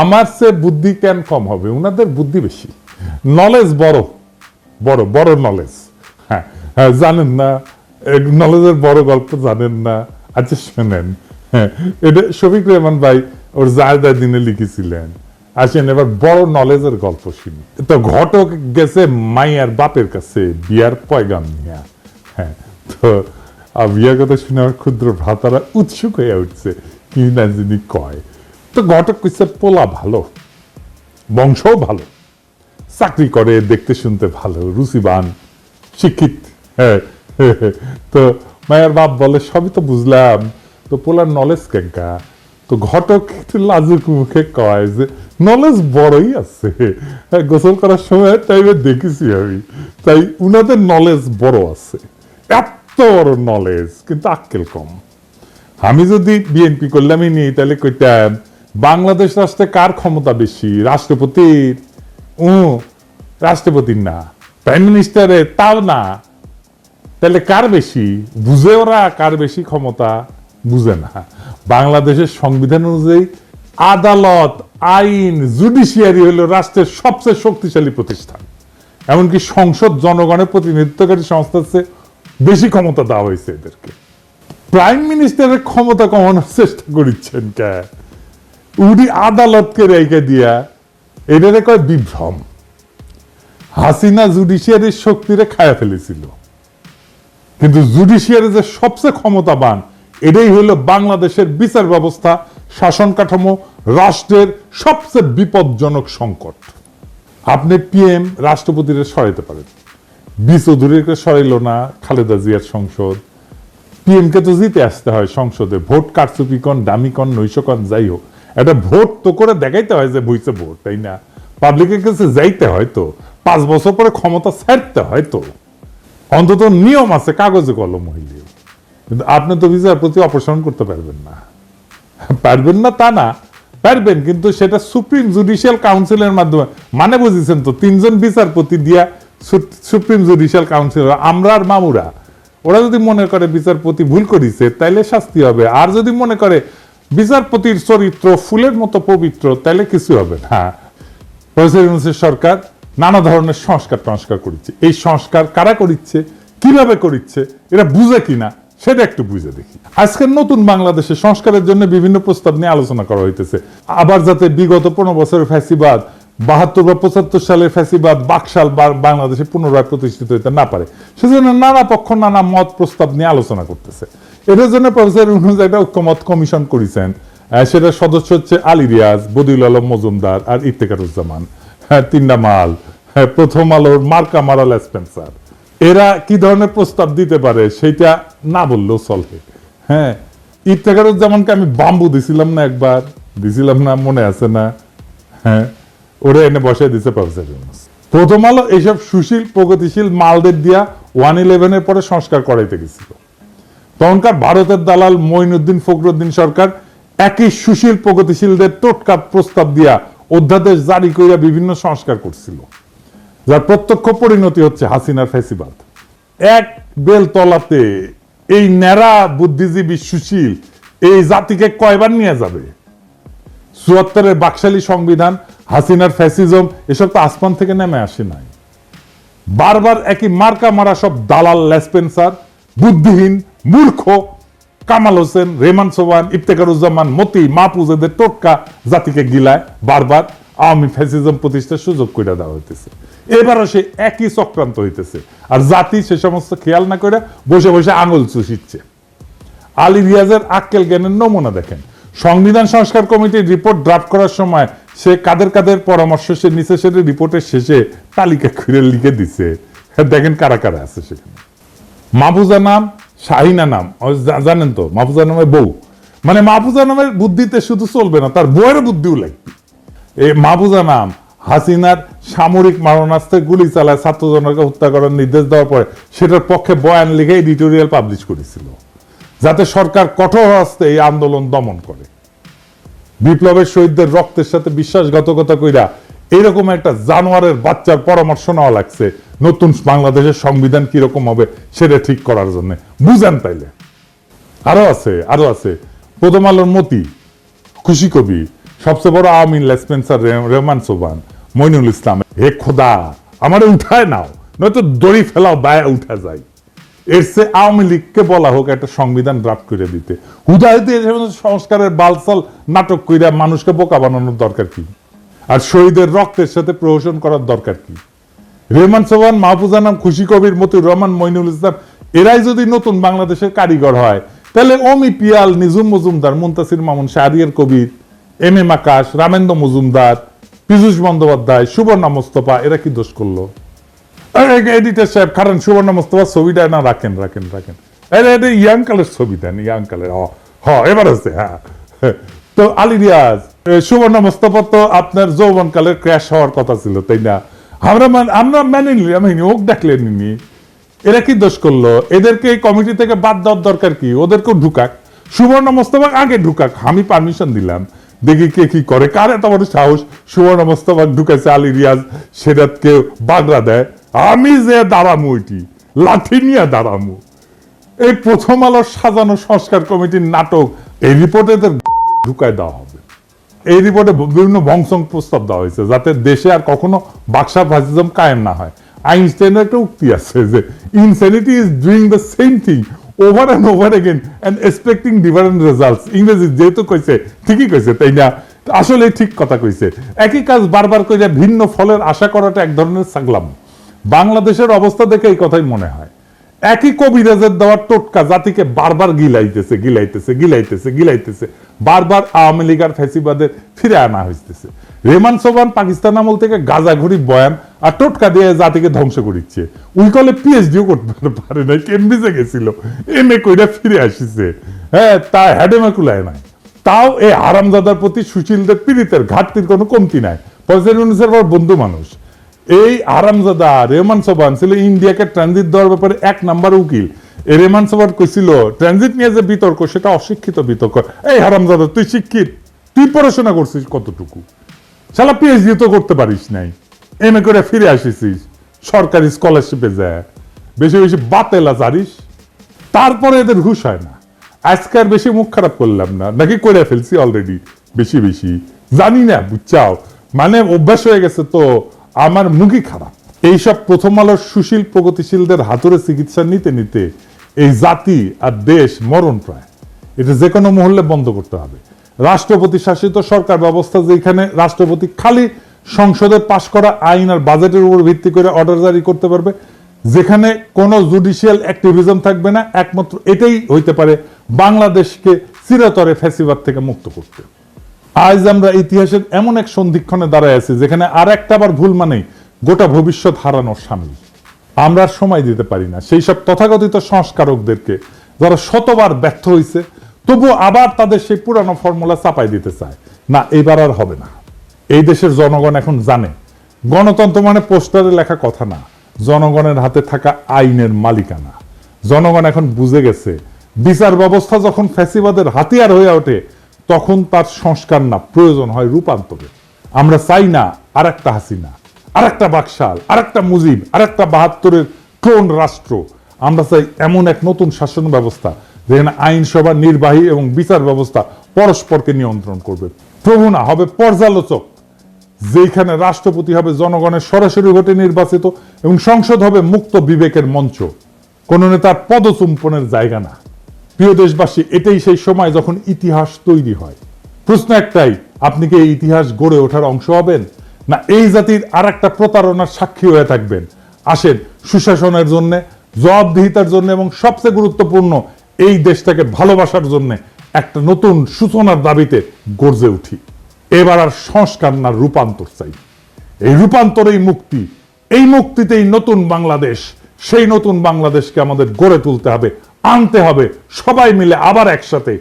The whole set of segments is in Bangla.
আমার সে বুদ্ধি কেন কম হবে? ওনাদের বুদ্ধি বেশি। নলেজ বড়। বড় বড় নলেজ হ্যাঁ হ্যাঁ, জানেন না? নলেজের বড় গল্প জানেন না? আচ্ছা শোনেন। হ্যাঁ এটা শফিক রহমান ভাই ওর জায়দা দিনে লিখেছিলেন। আসেন এবার বড় নলেজের গল্প শুনি। তো ঘটক গেছে মাইয়ার বাপের কাছে বিয়ার পয়গাম নিয়ে। হ্যাঁ তো আর বিয়ার কথা শুনে আমার ক্ষুদ্র ভ্রাতারা উৎসুক হয়ে উঠছে। কি না যিনি কয়। তো ঘটক কইছে পোলা ভালো বংশও ভালো চাকরি করে দেখতে শুনতে ভালো রুচিবান শিক্ষিত হ্যাঁ তো মায়ের বাপ বলে সবই তো বুঝলাম তো পোলার নলেজ কেঙ্কা? তো ঘটক একটু লাজুক মুখে কয় যে নলেজ বড়ই আছে হ্যাঁ, গোসল করার সময় টাইমে দেখেছি আমি তাই উনাদের নলেজ বড় আছে এত বড় নলেজ কিন্তু আক্কেল কম। আমি যদি বিএনপি করলামই নি তাহলে কইতাম বাংলাদেশ রাষ্ট্রে কার ক্ষমতা বেশি? রাষ্ট্রপতির? ও রাষ্ট্রপতির না। প্রাইম মিনিস্টারের তাও না। তাহলে কার বেশি? বুঝে ওরা কার বেশি ক্ষমতা? বুঝে না। বাংলাদেশের সংবিধান অনুযায়ী আদালত, আইন, জুডিশিয়ারি হলো রাষ্ট্রের সবচেয়ে শক্তিশালী প্রতিষ্ঠান এমনকি সংসদ, জনগণের প্রতিনিধিত্বকারী সংস্থার চেয়ে বেশি ক্ষমতা দেওয়া হয়েছে এদেরকে। প্রাইম মিনিস্টারের ক্ষমতা কমানোর চেষ্টা করিচ্ছেন কে? উনি আদালতকে রেখে দিয়া এটারে কয় বিভ্রম। হাসিনা জুডিশিয়ারির শক্তিরে খায়া ফেলেছিল। কিন্তু জুডিশিয়ারি যে সবচেয়ে ক্ষমতাবান, এটাই হলো বাংলাদেশের বিচার ব্যবস্থা, শাসন কাঠামো, রাষ্ট্রের সবচেয়ে বিপজ্জনক সংকট। আপনি পিএম রাষ্ট্রপতিরে সরাইতে পারেন। বি চৌধুরীকে সরাইল না খালেদা জিয়ার সংসদ। পিএমকে তো জিতে আসতে হয় সংসদে। ভোট কারচুপি কন, দামি যাই হোক। একটা ভোট তো করে দেখাইতে হয় যে বইছে ভোট, তাই না? পাবলিকের কাছে যাইতে হয় তো। পাঁচ বছর পরে ক্ষমতা ছাড়তে হয় তো। অন্তত নিয়ম আছে, কাগজে কলম হইলে। কিন্তু আপনি তো বিচারপতি অপসারণ করতে পারবেন না। পারবেন না তা না, পারবেন, কিন্তু সেটা সুপ্রিম জুডিশিয়াল কাউন্সিলের মাধ্যমে। মানে বুঝেছেন তো, তিনজন বিচারপতি দিয়া সুপ্রিম জুডিশিয়াল কাউন্সিল আমরা আর মামুরা। ওরা যদি মনে করে বিচারপতি ভুল করিছে, তাইলে শাস্তি হবে। আর যদি মনে করে বিচারপতির চরিত্র ফুলের মতো পবিত্র তাইলে কিছু হবে না। প্রফেসর ইউনুসের সরকার নানা ধরনের সংস্কার টংস্কার করেছে। এই সংস্কার কারা করিচ্ছে, কীভাবে করিচ্ছে, এরা বুঝে কিনা, সেটা একটু বুঝে দেখি। আজকের নতুন বাংলাদেশে সংস্কারের জন্য বিভিন্ন প্রস্তাব নিয়ে আলোচনা করা হইতেছে। আবার যাতে বিগত পনেরো বছরের ফ্যাসিবাদ, বাহাত্তর বা পঁচাত্তর সালের ফ্যাসিবাদ বাকশাল বাংলাদেশে পুনরায় প্রতিষ্ঠিত হইতে না পারে। সেজন্য নানা পক্ষ, নানা মত প্রস্তাব নিয়ে আলোচনা করতেছে। এটার জন্য প্রফেসর ইউনুস একটা ঐক্যমত কমিশন করেছেন। সেটার সদস্য হচ্ছে আলী রিয়াজ, বদিউল আলম মজুমদার আর ইফতেকারুজ্জামান। হ্যাঁ তিনটা মাল। হ্যাঁ প্রথম আলোর মার্কা মারাল স্পেন্সার। এরা কি ধরনের প্রস্তাব দিতে পারে সেটা না বললেও চলে হ্যাঁ ইফতেখারুজ্জামানকে আমি বাম্বু দিছিলাম না একবার। দিছিলাম না, মনে আছে না। হ্যাঁ ওরা এনে বসে দিছে প্রফেসর প্রথম আলো এইসব সুশীল, প্রগতিশীল মালদের দিয়া ওয়ান ইলেভেনের পরে সংস্কার করাইতে গেছিল। তখনকার ভারতের দালাল মঈনুদ্দিন ফখরুদ্দিন সরকার একই সুশীল প্রগতিশীলদের টোটকা প্রস্তাব দিয়া অধ্যাদেশ জারি করিয়া বিভিন্ন সংস্কার করছিল, যার প্রত্যক্ষ পরিণতি হচ্ছে হাসিনার ফেসিবাদ। এক বেল তলাতে এই ন্যাড়া বুদ্ধিজীবী সুশীল এই জাতিকে কয়বার নিয়ে যাবে? চুয়াত্তরের বাকশালী সংবিধান, হাসিনার ফ্যাসিজম, এসব তো আসমান থেকে নেমে আসে নাই। বারবার একই মার্কা মারা সব দালাল লেসপেন্সার বুদ্ধিহীন, মূর্খ, কামাল হোসেন রেমান সোবান ইফতেকারুজ্জামান মতি, মাহফুজ এদের টোটকা জাতিকে গিলায় বারবার আওয়ামী ফ্যাসিজম প্রতিষ্ঠার সুযোগ করে দেওয়া হইতেছে। এবারও সে একই চক্রান্ত হইতেছে। আর জাতি সে সমস্ত খেয়াল না করে বসে বসে আঙুল চুষিচ্ছে। আলী রিয়াজের আক্কেল জ্ঞানের নমুনা দেখেন। সংবিধান সংস্কার কমিটির রিপোর্ট ড্রাফট করার সময় সে কাদের কাদের পরামর্শ সে নিচে সেটা রিপোর্টের শেষে তালিকা খুঁড়ে লিখে দিছে। দেখেন কারা কারা আছে সেখানে। মাহফুজা নাম শাহিনা নাম। জানেন তো, মাহফুজা নামের বউ। মানে মাহফুজা নামের বুদ্ধিতে শুধু চলবে না, তার বউয়ের বুদ্ধিও লাগবে এই মাহফুজা নাম হাসিনার সামরিক মারণাস্ত্রে গুলি চালায় ছাত্রজনকে হত্যা করার নির্দেশ দেওয়ার পরে সেটার পক্ষে বয়ান লিখে এডিটোরিয়াল পাবলিশ করেছিল। যাতে সরকার কঠোর হস্তে এই আন্দোলন দমন করে। বিপ্লবের শহীদদের রক্তের সাথে বিশ্বাসঘাতকতা কইরা এইরকম একটা জানোয়ারের বাচ্চার পরামর্শ নেওয়া লাগছে। নতুন বাংলাদেশের সংবিধান কীরকম হবে সেটা ঠিক করার জন্য। বুঝেন তাইলে। আরও আছে আরও আছে। প্রথম আলোর মতি, খুশি কবি, সবচেয়ে বড় আওয়ামী লেসপেন্সার রহমান সোবান মইনুল ইসলাম, হে খোদা, আমারে উঠায় নাও, নয়তো দড়ি ফেলাও বায়া উঠা যায়। এর সে আওয়ামী লীগকে বলা হোক একটা সংবিধান ড্রাফট করে দিতে। মধ্যে সংস্কারের বালসাল নাটক কইরা মানুষকে বোকা বানানোর দরকার কি? আর শহীদের রক্তের সাথে প্রহসন করার দরকার কি? রেহমান সোহান মাহফুজা নাম খুশি কবির মতুর রহমান, মইনুল ইসলাম, এরাই যদি নতুন বাংলাদেশের কারিগর হয়, তাহলে অমি পিয়াল নিজুম মজুমদার, মুন্তাসির মামুন, শাহরিয়ার কবির, এম এম আকাশ, রামেন্দ্র মজুমদার, পীযুষ বন্দ্যোপাধ্যায়, সুবর্ণা মোস্তফা, এরা কি দোষ করল? এডিটার সাহেব কারণ সুবর্ণ মোস্তফা ছবিটা না, রাখেন রাখেন রাখেন। এটা এটা ইয়াং কালের ছবি দেন, ইয়াং কালের হ, এবার আছে হ্যাঁ। তো আলী রিয়াজ সুবর্ণ মোস্তফা তো আপনার যৌবন কালের ক্র্যাশ হওয়ার কথা ছিল, তাই না? আমরা আমরা মেনে ওক এরা কি দোষ করল? এদেরকে এই কমিটি থেকে বাদ দেওয়ার দরকার কি? ওদেরকেও ঢুকাক। সুবর্ণ আগে ঢুকাক, আমি পারমিশন দিলাম। দেখি কে কি করে, কার এত বড় সাহস? সুবর্ণ মোস্তফা ঢুকাইছে আলী রিয়াজ, সেটাকে বাগড়া দেয়। আমি যে দাঁড়ামু ওইটি লাঠি নিয়ে দাঁড়ামু। এই প্রথম আলোর সাজানো সংস্কার কমিটির নাটক, এই রিপোর্টে ঢুকায় দেওয়া হবে। এই রিপোর্টে বিভিন্ন বংশং প্রস্তাব দেওয়া হয়েছে যাতে দেশে আর কখনো বাক্সা ফাসিজম কায়েম না হয়। আইনস্টাইনের একটা উক্তি আছে যে insanity is doing the same thing over and over again and expecting different results ইংরেজি যেহেতু কইছে, ঠিকই কইছে, তাই না? আসলে ঠিক কথা কইছে। একই কাজ বারবার কইরা ভিন্ন ফলের আশা করাটা এক ধরনের সাগলাম। বাংলাদেশের অবস্থা দেখে এই কথাই মনে হয়। একই কবিরাজের দেওয়ার টোটকা জাতিকে বারবার গিলাইতেছে গিলাইতেছে গিলাইতেছে গিলাইতেছে। বারবার আওয়ামী লীগ আর ফ্যাসিবাদের ফিরে আনা হইতেছে। রেমান সোবান পাকিস্তান আমল থেকে গাজাঘড়ি বয়ান আর টোটকা দিয়ে জাতিকে ধ্বংস করিচ্ছে। উই কলে পিএইচডিও করতে পারে নাই কেমব্রিজে গেছিল এম এ কইরা ফিরে আসিছে। হ্যাঁ তা হ্যাডেমা কুলায় নাই। তাও এই আরামজাদার প্রতি সুশীলদের পীড়িতের ঘাটতির কোনো কমতি নাই। পয়সা ইউনিসের বন্ধু মানুষ। এই আরামজাদা রেহমান সোবান ছিল ইন্ডিয়াকে ট্রানজিট দেওয়ার ব্যাপারে এক নাম্বার উকিল। রেহমান সোবান কইছিল ট্রানজিট নিয়ে যে বিতর্ক, সেটা অশিক্ষিত বিতর্ক। এই হারামজাদা, তুই শিক্ষিত, তুই পড়াশোনা করছিস কতটুকু? শালা পিএইচডি তো করতে পারিস নাই। এম এ করে ফিরে আসিছিস সরকারি স্কলারশিপে যায় বেশি বেশি বাতেলা জারিস তারপরে এদের ঘুষ হয় না। আজকে আর বেশি মুখ খারাপ করলাম না। নাকি করে ফেলছি অলরেডি বেশি বেশি। জানি না, বুঝছাও? মানে অভ্যাস হয়ে গেছে তো আমার মুখই খারাপ। এইসব প্রথম আলোর সুশীল প্রগতিশীলদের হাতুড়ে চিকিৎসা নিতে নিতে এই জাতি আর দেশ মরণ প্রায়। এটা যে কোনো মহল্লে বন্ধ করতে হবে। রাষ্ট্রপতি শাসিত সরকার ব্যবস্থা যেখানে রাষ্ট্রপতি খালি সংসদে পাশ করা আইন আর বাজেটের উপর ভিত্তি করে অর্ডার জারি করতে পারবে, যেখানে কোনো জুডিশিয়াল অ্যাক্টিভিজম থাকবে না, একমাত্র এটাই হইতে পারে বাংলাদেশকে চিরতরে ফ্যাসিবাদ থেকে মুক্ত করতে। আজ আমরা ইতিহাসের এমন এক সন্ধিক্ষণে দাঁড়ায় আছি, যেখানে আর একটা আবার ভুল মানেই গোটা ভবিষ্যৎ হারানোর সামিল। আমরা সময় দিতে পারি না। সেই সব তথাকথিত সংস্কারকদেরকে যারা শতবার ব্যর্থ হয়েছে তবু আবার তাদের সেই পুরানো ফর্মুলা চাপাই দিতে চায়। না, এবার আর হবে না। এই দেশের জনগণ এখন জানে, গণতন্ত্র মানে পোস্টারে লেখা কথা না, জনগণের হাতে থাকা আইনের মালিকানা। জনগণ এখন বুঝে গেছে, বিচার ব্যবস্থা যখন ফ্যাসিবাদের হাতিয়ার হয়ে ওঠে তখন তার সংস্কার না, প্রয়োজন হয় রূপান্তরে। আমরা চাই না আর একটা হাসিনা আর একটা বাকশাল আর একটা মুজিব আর একটা বাহাত্তরের ক্লোন রাষ্ট্র। আমরা চাই এমন এক নতুন শাসন ব্যবস্থা যেখানে আইনসভা, নির্বাহী এবং বিচার ব্যবস্থা পরস্পরকে নিয়ন্ত্রণ করবে। প্রভু না, হবে পর্যালোচক, যেখানে রাষ্ট্রপতি হবে জনগণের সরাসরি ভোটে নির্বাচিত এবং সংসদ হবে মুক্ত বিবেকের মঞ্চ। কোন নেতার পদচুম্পনের জায়গা না। প্রিয় দেশবাসী, এটাই সেই সময় যখন ইতিহাস তৈরি হয়। প্রশ্ন একটাই, আপনি কি এই ইতিহাস গড়ে ওঠার অংশ হবেন? না, এই জাতির আর একটা প্রতারণার সাক্ষী হয়ে থাকবেন? আসেন, সুশাসনের জন্য, জবাবদিহিতার জন্য এবং সবচেয়ে গুরুত্বপূর্ণ, এই দেশটাকে ভালোবাসার জন্য একটা নতুন সূচনার দাবিতে গর্জে উঠি। এবার আর সংস্কার না, রূপান্তর চাই। এই রূপান্তরেই মুক্তি। এই মুক্তিতেই নতুন বাংলাদেশ, সেই নতুন বাংলাদেশকে আমাদের গড়ে তুলতে হবে। আনতে হবে। সবাই মিলে আবার একসাথে।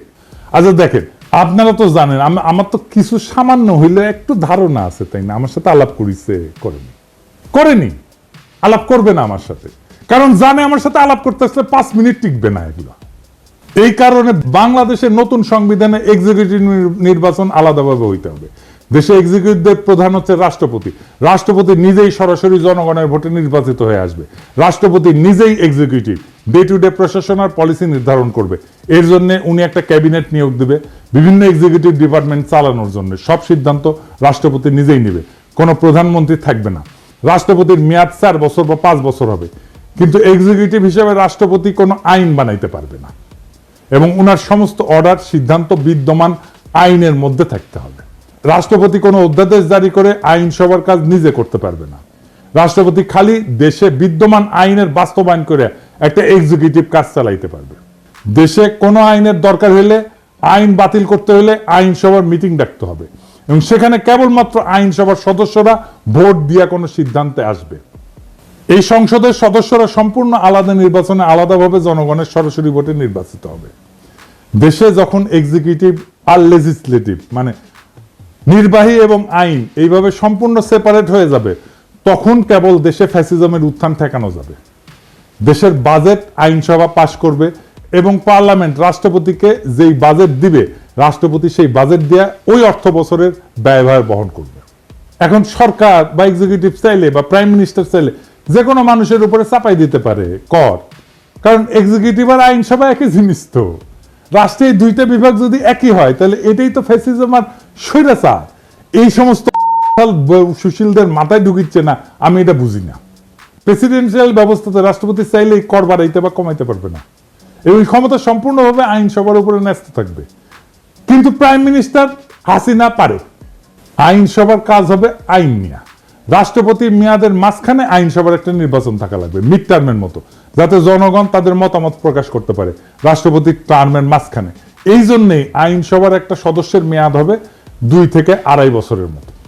আচ্ছা দেখেন, আপনারা তো জানেন আমার তো কিছু সামান্য হইলে একটু ধারণা আছে, তাই না? আমার সাথে আলাপ করিছে, করেনি। করেনি। আলাপ করবে না আমার সাথে। কারণ জানে আমার সাথে আলাপ করতে আসলে পাঁচ মিনিট টিকবে না এগুলো। এই কারণে বাংলাদেশের নতুন সংবিধানে এক্সিকিউটিভ নির্বাচন আলাদাভাবে হইতে হবে। দেশে এক্সিকিউটিভদের প্রধান হচ্ছে রাষ্ট্রপতি। রাষ্ট্রপতি নিজেই সরাসরি জনগণের ভোটে নির্বাচিত হয়ে আসবে। রাষ্ট্রপতি নিজেই এক্সিকিউটিভ ডে টু ডে প্রশাসন আর পলিসি নির্ধারণ করবে। এর জন্য উনি একটা ক্যাবিনেট নিয়োগ দেবে, বিভিন্ন এক্সিকিউটিভ ডিপার্টমেন্ট চালানোর জন্য। সব সিদ্ধান্ত রাষ্ট্রপতি নিজেই নেবে, কোনো প্রধানমন্ত্রী থাকবে না। রাষ্ট্রপতির মেয়াদ চার বছর বা পাঁচ বছর হবে, কিন্তু এক্সিকিউটিভ হিসেবে রাষ্ট্রপতি কোনো আইন বানাইতে পারবে না। এবং উনার সমস্ত অর্ডার সিদ্ধান্ত বিদ্যমান আইনের মধ্যে থাকতে হবে। রাষ্ট্রপতি কোনো অধ্যাদেশ জারি করে আইনসভার কাজ নিজে করতে পারবে না। রাষ্ট্রপতি খালি দেশে বিদ্যমান আইনের বাস্তবায়ন করে একটা এক্সিকিউটিভ কাজ চালাইতে পারবে। দেশে কোনো আইনের দরকার হলে, আইন বাতিল করতে হলে আইনসভার মিটিং ডাকতে হবে। এবং সেখানে কেবলমাত্র আইনসভার সদস্যরা ভোট দিয়া কোনো সিদ্ধান্তে আসবে। এই সংসদের সদস্যরা সম্পূর্ণ আলাদা নির্বাচনে আলাদাভাবে জনগণের সরাসরি ভোটে নির্বাচিত হবে। দেশে যখন এক্সিকিউটিভ আর লেজিসলেটিভ মানে নির্বাহী এবং আইন এইভাবে সম্পূর্ণ সেপারেট হয়ে যাবে, তখন কেবল দেশে ফ্যাসিজমের উত্থান ঠেকানো যাবে। দেশের বাজেট আইনসভা পাশ করবে এবং পার্লামেন্ট রাষ্ট্রপতিকে যেই বাজেট দিবে, রাষ্ট্রপতি সেই বাজেট দিয়ে ওই অর্থ বছরের ব্যয়ভার বহন করবে। এখন সরকার বা এক্সিকিউটিভ চাইলে বা প্রাইম মিনিস্টার চাইলে যে কোনো মানুষের উপরে চাপাই দিতে পারে, কর। কারণ এক্সিকিউটিভ আর আইনসভা একই জিনিস তো। রাষ্ট্রের দুইটা বিভাগ যদি একই হয়, তাহলে এটাই তো ফ্যাসিজম আর স্বৈরাচার। এই সমস্ত সুশীলদের মাথায় ঢুকিচ্ছে না, আমি এটা বুঝি না। প্রেসিডেন্সিয়াল ব্যবস্থাতে রাষ্ট্রপতি চাইলেই কর বাড়াইতে বা কমাইতে পারবে না। এবং ক্ষমতা সম্পূর্ণভাবে আইনসভার উপরে ন্যস্ত থাকবে। কিন্তু প্রাইম মিনিস্টার হাসিনা পারে। আইনসভার কাজ হবে আইন নিয়ে। রাষ্ট্রপতির মেয়াদের মাঝখানে আইনসভার একটা নির্বাচন থাকা লাগবে মিড টার্মের মতো, যাতে জনগণ তাদের মতামত প্রকাশ করতে পারে রাষ্ট্রপতির টার্মের মাঝখানে। এই জন্যেই আইনসভার একটা সদস্যের মেয়াদ হবে দুই থেকে আড়াই বছরের মতো।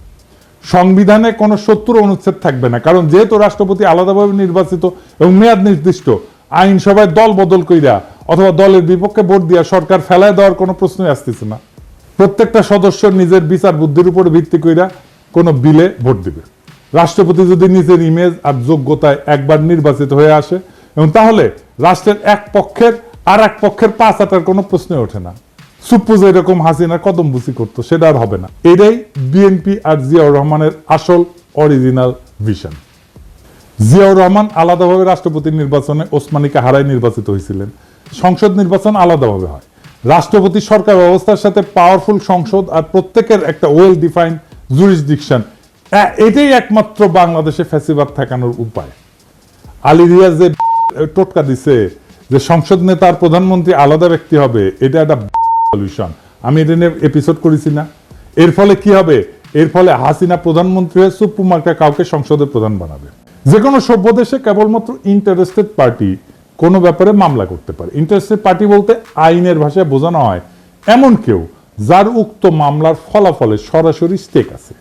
সংবিধানে কোনো সত্তর অনুচ্ছেদ থাকবে না। কারণ যেহেতু রাষ্ট্রপতি আলাদাভাবে নির্বাচিত এবং মেয়াদ নির্দিষ্ট, আইনসভায় দল বদল কইরা অথবা দলের বিপক্ষে ভোট দিয়া সরকার ফেলায় দেওয়ার কোনো প্রশ্নই আসতেছে না। প্রত্যেকটা সদস্য নিজের বিচার বুদ্ধির উপর ভিত্তি কইরা কোনো বিলে ভোট দিবে। রাষ্ট্রপতি যদি নিজের ইমেজ আর যোগ্যতায় একবার নির্বাচিত হয়ে আসে, এবং তাহলে রাষ্ট্রের এক পক্ষের আর এক পক্ষের পাঁচ আটার কোনো প্রশ্নই ওঠে না। সুপ্পু এরকম হাসিনা কদম বুসি করতো, সেটা আর হবে না। এটাই বিএনপি আর জিয়াউর রহমানের আসল অরিজিনাল ভিশন জিয়াউর রহমান আলাদাভাবে রাষ্ট্রপতি নির্বাচনে ওসমানীকে হারায় নির্বাচিত হয়েছিলেন। সংসদ নির্বাচন আলাদাভাবে হয়। রাষ্ট্রপতি সরকার ব্যবস্থার সাথে পাওয়ারফুল সংসদ আর প্রত্যেকের একটা ওয়েল ডিফাইন্ড জুরিসডিকশন এটাই একমাত্র বাংলাদেশে ফ্যাসিবাদ ঠেকানোর উপায়। আলী রিয়াজ যে টোটকা দিছে যে সংসদ নেতা আর প্রধানমন্ত্রী আলাদা ব্যক্তি হবে, এটা একটা সলিউশন আমি এটা নিয়ে এপিসোড করেছি না। এর ফলে কি হবে? এর ফলে হাসিনা প্রধানমন্ত্রী হয়ে মার্কা কাউকে সংসদের প্রধান বানাবে। যে কোনো সভ্য দেশে কেবলমাত্র ইন্টারেস্টেড পার্টি কোনো ব্যাপারে মামলা করতে পারে। ইন্টারেস্টেড পার্টি বলতে আইনের ভাষায় বোঝানো হয়, এমন কেউ যার উক্ত মামলার ফলাফলে সরাসরি স্টেক আছে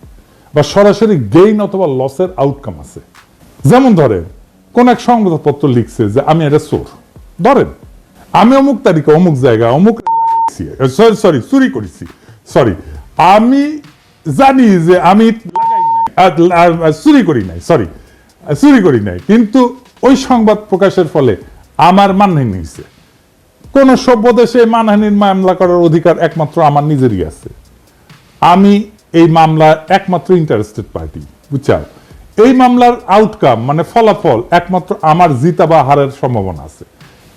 বা সরাসরি গেইন অথবা লসের আউটকাম আছে। যেমন ধরেন, কোন এক সংবাদপত্র লিখছে যে, আমি এটা চোর। ধরেন, আমি অমুক তারিখে অমুক জায়গায় অমুক সরি সরি, চুরি করেছি। সরি, আমি জানি যে আমি চুরি করি নাই, সরি চুরি করি নাই, কিন্তু ওই সংবাদ প্রকাশের ফলে আমার মানহানি হয়েছে। কোন সভ্য দেশে মানহানির মামলা করার অধিকার একমাত্র আমার নিজেরই আছে। আমি এই মামলা একমাত্র ইন্টারেস্টেড পার্টি বুঝছাও? এই মামলার আউটকাম মানে ফলাফল, একমাত্র আমার জিতা বা হারের সম্ভাবনা আছে।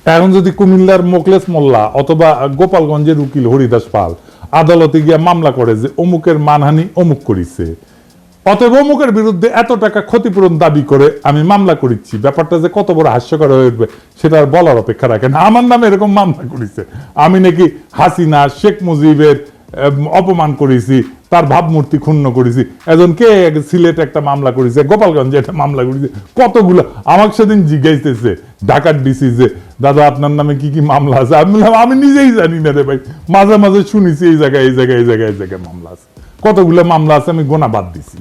এখন যদি কুমিল্লার মোকলেস মোল্লা অথবা গোপালগঞ্জের উকিল হরিদাস পাল আদালতে গিয়ে মামলা করে যে অমুকের মানহানি অমুক করিছে, অতএব অমুকের বিরুদ্ধে এত টাকা ক্ষতিপূরণ দাবি করে আমি মামলা করেছি ব্যাপারটা যে কত বড় হাস্যকর হয়ে উঠবে, সেটা বলার অপেক্ষা রাখেন আমার নামে এরকম মামলা করেছে। আমি নাকি হাসিনা, শেখ মুজিবের অপমান করেছি, তার ভাবমূর্তি ক্ষুণ্ণ করেছি। একজন কে সিলেট একটা মামলা করেছে, গোপালগঞ্জে একটা মামলা করেছে, কতগুলো? আমাকে সেদিন জিজ্ঞাসতেছে ঢাকার ডিসি যে দাদা, আপনার নামে কি কি মামলা আছে? আমি আমি নিজেই জানি না রে ভাই। মাঝে মাঝে শুনেছি, এই জায়গায় এই জায়গায় এই জায়গায় এই জায়গায় মামলা আছে। কতগুলো মামলা আছে, আমি গোনা বাদ দিছি।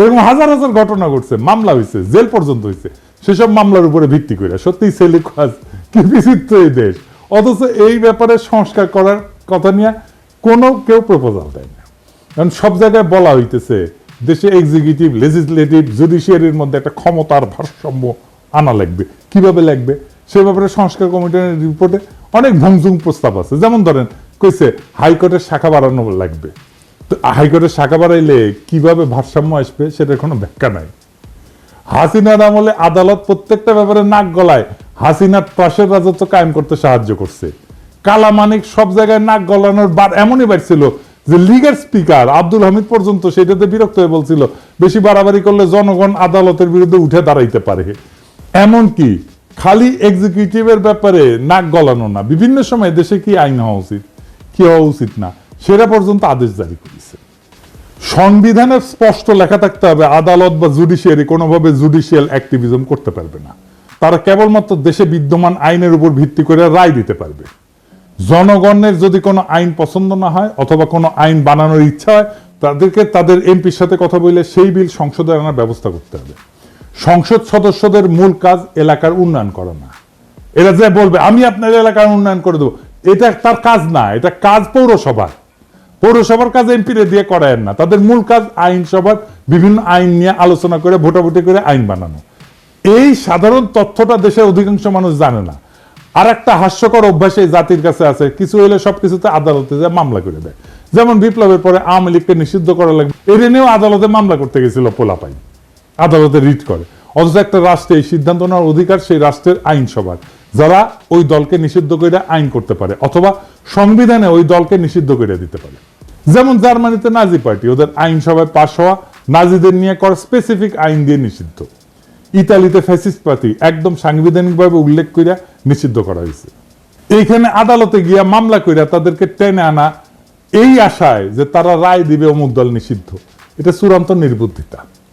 এরকম হাজার হাজার ঘটনা ঘটছে, মামলা হয়েছে জেল পর্যন্ত হয়েছে সেসব মামলার উপরে ভিত্তি করে সত্যি সেলে কাজ কি বিচিত্র এই দেশ। অথচ এই ব্যাপারে সংস্কার করার কথা নিয়ে কোনো কেউ প্রপোজাল দেয় না। কারণ সব জায়গায় বলা হইতেছে, দেশে এক্সিকিউটিভ লেজিসলেটিভ জুডিশিয়ারির মধ্যে একটা ক্ষমতার ভারসাম্য আনা লাগবে। কীভাবে লাগবে? সে ব্যাপারে সংস্কার কমিটির রিপোর্টে অনেক ভংজুং প্রস্তাব আছে। যেমন ধরেন, কইছে হাইকোর্টের শাখা বাড়ানো লাগবে। তো হাইকোর্টের শাখা বাড়াইলে কীভাবে ভারসাম্য আসবে সেটার কোনো ব্যাখ্যা নাই। হাসিনার আমলে আদালত প্রত্যেকটা ব্যাপারে নাক গলায়। হাসিনার ত্রাসের রাজত্ব কায়েম করতে সাহায্য করছে। কালামানিক সব জায়গায় নাক গলানোর বার এমনই বাড়ছিল যে লিগের স্পিকার আব্দুল হামিদ পর্যন্ত সেটাতে বিরক্ত হয়ে বলছিল, বেশি বাড়াবাড়ি করলে জনগণ আদালতের বিরুদ্ধে উঠে দাঁড়াইতে পারে। এমনকি খালি এক্সিকিউটিভের ব্যাপারে নাক গলানো না। বিভিন্ন সময় দেশে কি আইন হওয়া উচিত, কি হওয়া উচিত না সেটা পর্যন্ত আদেশ জারি করেছে। সংবিধানের স্পষ্ট লেখা থাকতে হবে, আদালত বা জুডিশিয়ারি কোনোভাবে জুডিশিয়াল অ্যাক্টিভিজম করতে পারবে না। তারা কেবলমাত্র দেশে বিদ্যমান আইনের উপর ভিত্তি করে রায় দিতে পারবে। জনগণের যদি কোনো আইন পছন্দ না হয় অথবা কোনো আইন বানানোর ইচ্ছা হয়, তাদেরকে তাদের এমপির সাথে কথা বলে সেই বিল সংসদে আনার ব্যবস্থা করতে হবে। সংসদ সদস্যদের মূল কাজ এলাকার উন্নয়ন করা না। এরা যে বলবে, আমি আপনার এলাকার উন্নয়ন করে দেবো। এটা তার কাজ না, এটা কাজ পৌরসভার। পৌরসভার কাজ এমপিরে দিয়ে করায় না। তাদের মূল কাজ আইনসভার বিভিন্ন আইন নিয়ে আলোচনা করে, ভোটাভুটি করে আইন বানানো। এই সাধারণ তথ্যটা দেশের অধিকাংশ মানুষ জানে না। আর একটা হাস্যকর অভ্যাস এই জাতির কাছে আছে। কিছু হলে সবকিছুতে আদালতে যায় মামলা করে দেয়। যেমন বিপ্লবের পরে আওয়ামী লীগকে নিষিদ্ধ করা লাগবে। এটা নিয়েও আদালতে মামলা করতে গেছিল পোলাপাই আদালতে রিট করে। অথচ একটা রাষ্ট্রে এই সিদ্ধান্ত নেওয়ার অধিকার সেই রাষ্ট্রের আইনসভার। যারা ওই দলকে নিষিদ্ধ করে আইন করতে পারে, অথবা সংবিধানে ওই দলকে নিষিদ্ধ করে দিতে পারে। যেমন জার্মানিতে নাজি পার্টি, ওদের আইনসভায় পাশ হওয়া নাজিদের নিয়ে করা স্পেসিফিক আইন দিয়ে নিষিদ্ধ। ইতালিতে ফ্যাসিস্ট পার্টি একদম সাংবিধানিকভাবে উল্লেখ করিয়া নিষিদ্ধ করা হয়েছে এইখানে আদালতে গিয়া মামলা করিয়া তাদেরকে টেনে আনা এই আশায় যে তারা রায় দিবে অমুক দল নিষিদ্ধ। এটা চূড়ান্ত নির্বুদ্ধিতা।